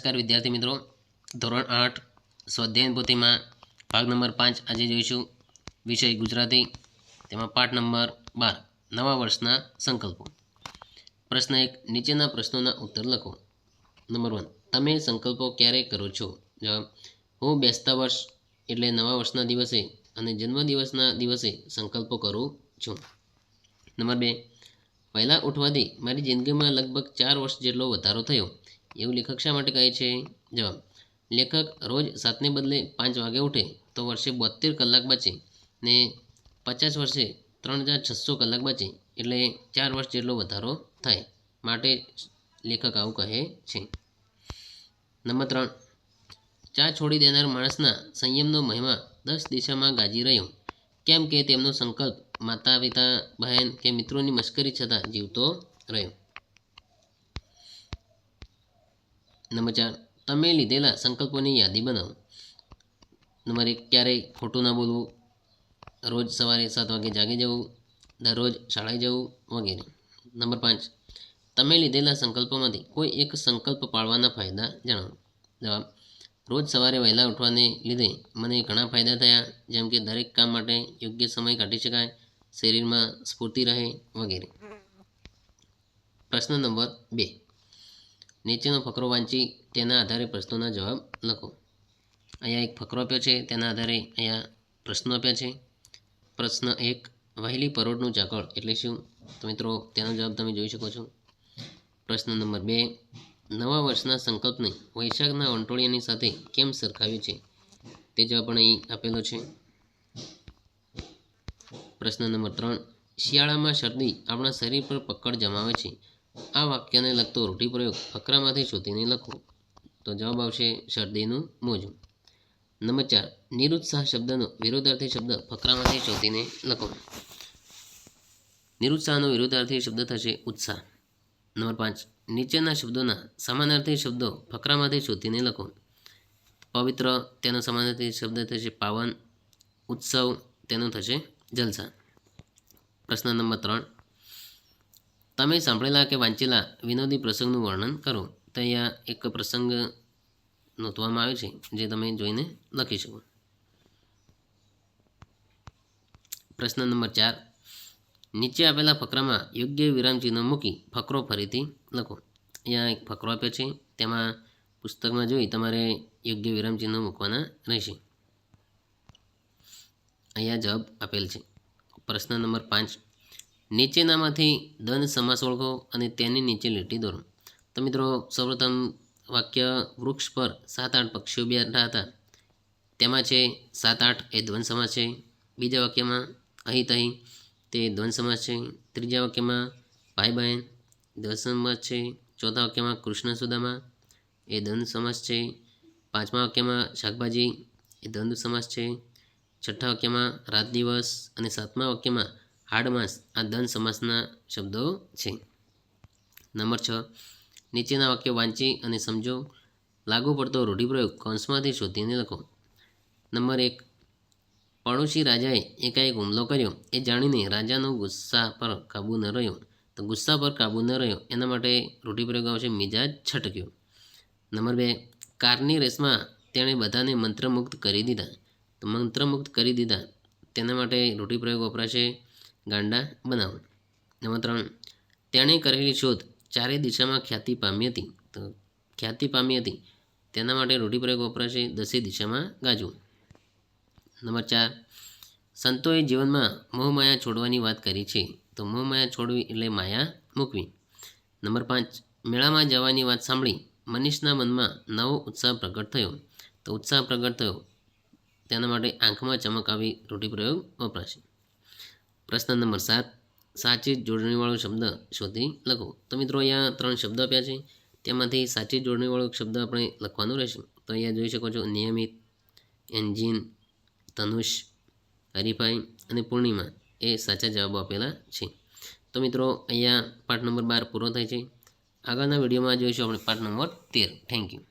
નમસ્કાર વિદ્યાર્થી મિત્રો. ધોરણ આઠ, સ્વાધ્યાયન પોથીમાં ભાગ નંબર પાંચ આજે જોઈશું. વિષય ગુજરાતી, તેમાં પાઠ નંબર બાર, નવા વર્ષના સંકલ્પો. પ્રશ્ન એક, નીચેના પ્રશ્નોના ઉત્તર લખો. નંબર વન, તમે સંકલ્પો ક્યારે કરો છો? જવાબ, હું બેસતા વર્ષ એટલે નવા વર્ષના દિવસે અને જન્મદિવસના દિવસે સંકલ્પો કરું છું. નંબર બે, વહેલા ઉઠવાથી મારી જિંદગીમાં લગભગ ચાર વર્ષ જેટલો વધારો થયો. એવું લેખક શા માટે કહે છે? જવાબ, લેખક રોજ સાતને બદલે પાંચ વાગે ઉઠે તો વર્ષે બોતેર કલાક બચે ને પચાસ વર્ષે ત્રણ હજાર છસો કલાક બચે એટલે ચાર વર્ષ જેટલો વધારો થાય માટે લેખક આવું કહે છે. નંબર ત્રણ, ચા છોડી દેનાર માણસના સંયમનો મહિમા દસ દિશામાં ગાજી રહ્યો. કેમ કે તેમનો સંકલ્પ માતા પિતા બહેન કે મિત્રોની મશ્કરી છતાં જીવતો રહ્યો. નંબર ચાર તમે લીધેલા સંકલ્પોની યાદી બનાવો. નંબર એક ક્યારેય ખોટું ના બોલવું. રોજ સવારે સાત વાગે જાગી જવું. દરરોજ શાળાએ જવું વગેરે. નંબર પાંચ. તમે લીધેલા સંકલ્પોમાંથી કોઈ એક સંકલ્પ પાળવાના ફાયદા જણાવો. જવાબ. રોજ સવારે વહેલા ઉઠવાને લીધે મને ઘણા ફાયદા થયા, જેમ કે દરેક કામ માટે યોગ્ય સમય કાઢી શકાય, શરીરમાં સ્ફૂર્તિ રહે વગેરે. પ્રશ્ન નંબર બે. નીચેનો ફકરો વાંચી તેના આધારે પ્રશ્નોના જવાબ લખો. અહીંયા એક ફકરો આપ્યો છે, તેના આધારે અહીંયા પ્રશ્નો આપ્યા છે. પ્રશ્ન એક, વહેલી પરોળનું ઝાકળ એટલે શું? તો મિત્રો, તેનો જવાબ તમે જોઈ શકો છો. પ્રશ્ન નંબર બે, નવા વર્ષના સંકલ્પને વૈશાખના વંટોળિયાની સાથે કેમ સરખાવ્યું છે? તે જવાબ પણ અહીં આપેલો છે. પ્રશ્ન નંબર ત્રણ, શિયાળામાં શરદી આપણા શરીર પર પકડ જમાવે છે. આ વાક્યને લગતો રૂઢિપ્રયોગ ફકરામાંથી શોધીને લખો. તો જવાબ આવશે શરદીનું મોજું. નંબર ચાર, નિરુત્સાહ શબ્દનો વિરોધાર્થી શબ્દ ફકરામાંથી શોધીને લખો. નિરુત્સાહનો વિરોધાર્થી શબ્દ થશે ઉત્સાહ. નંબર પાંચ, નીચેના શબ્દોના સમાનાર્થી શબ્દો ફકરામાંથી શોધીને લખો. પવિત્ર, તેનો સમાનાર્થી શબ્દ થશે પાવન. ઉત્સવ, તેનો થશે જલસા. પ્રશ્ન નંબર ત્રણ તમે સાંભળેલા કે વાંચેલા વિનોદી પ્રસંગનું વર્ણન કરો, તો અહીંયા એક પ્રસંગ નોંધવામાં આવ્યો છે, જે તમે જોઈને લખી શકો. પ્રશ્ન નંબર ચાર. નીચે આપેલા ફકરામાં યોગ્ય વિરામચિહ્નો મૂકી ફકરો ફરીથી લખો. અહીંયા એક ફકરો આપ્યો છે, તેમાં પુસ્તકમાં જોઈ તમારે યોગ્ય વિરામચિહ્નો મૂકવાના રહેશે. અહીંયા જવાબ આપેલ છે. પ્રશ્ન નંબર પાંચ. નીચેનામાંથી દ્વંદ સમાસ ઓળખો અને તેની નીચે લીટી દોરો. તો મિત્રો સૌપ્રથમ વાક્ય વૃક્ષ પર સાત આઠ પક્ષીઓ બેઠા હતા. તેમાં છે, સાત આઠ એ દ્વંદ સમાસ છે. બીજા વાક્યમાં, અહીં તહીં તે દ્વંદ સમાસ છે. ત્રીજા વાક્યમાં, ભાઈ બહેન, દ્વંદ સમાસ છે. ચોથા વાક્યમાં, કૃષ્ણ સુદામા, એ દ્વંદ સમાસ છે. પાંચમા વાક્યમાં, શાકભાજી, એ દ્વંદ સમાસ છે. છઠ્ઠા વાક્યમાં, રાત દિવસ અને સાતમા વાક્યમાં હાડમાસ આ દ્વંદ સમાસના શબ્દો છે. નંબર છ, નીચેના વાક્યો વાંચી અને સમજો. લાગુ પડતો રૂઢિપ્રયોગ કૌંસમાંથી શોધીને લખો. નંબર એક, પડોશી રાજાએ એકાએક હુમલો કર્યો. એ જાણીને રાજાનો ગુસ્સા પર કાબૂ ન રહ્યો. તો ગુસ્સા પર કાબૂ ન રહ્યો, એના માટે રૂઢિપ્રયોગ આવશે મિજાજ છટક્યો. નંબર બે, કારની રેસમાં તેણે બધાને મંત્રમુગ્ધ કરી દીધા. તો મંત્રમુગ્ધ કરી દીધા. તેના માટે રૂઢિપ્રયોગ વપરાશે ગાંડા બનાવો નંબર ત્રણ, તેણે કરેલી શોધ ચારે દિશામાં ખ્યાતિ પામી હતી. તો ખ્યાતિ પામી હતી. તેના માટે રૂઢિપ્રયોગ વપરાશે દસે દિશામાં ગાજવું. નંબર ચાર, સંતોએ જીવનમાં મોહમાયા છોડવાની વાત કરી છે. તો મોહમાયા છોડવી એટલે માયા મૂકવી. નંબર પાંચ, મેળામાં જવાની વાત સાંભળી મનીષના મનમાં નવો ઉત્સાહ પ્રગટ થયો. તો ઉત્સાહ પ્રગટ થયો. તેના માટે આંખમાં ચમક આવી રૂઢિપ્રયોગ વપરાશે. પ્રશ્ન નંબર સાત. સાચી જોડણીવાળો શબ્દ શોધી લખો. તો મિત્રો અહીંયા ત્રણ શબ્દ આપ્યા છે. તેમાંથી સાચી જોડણીવાળો શબ્દ આપણે લખવાનો રહેશે. તો અહીંયા જોઈ શકો છો નિયમિત, એન્જિન, ધનુષ, હરીફાઈ અને પૂર્ણિમા એ સાચા જવાબો આપેલા છે. તો મિત્રો અહીંયા પાઠ નંબર બાર પૂરો થાય છે. આગળના વિડીયોમાં જોઈશું આપણે પાઠ નંબર તેર. Thank you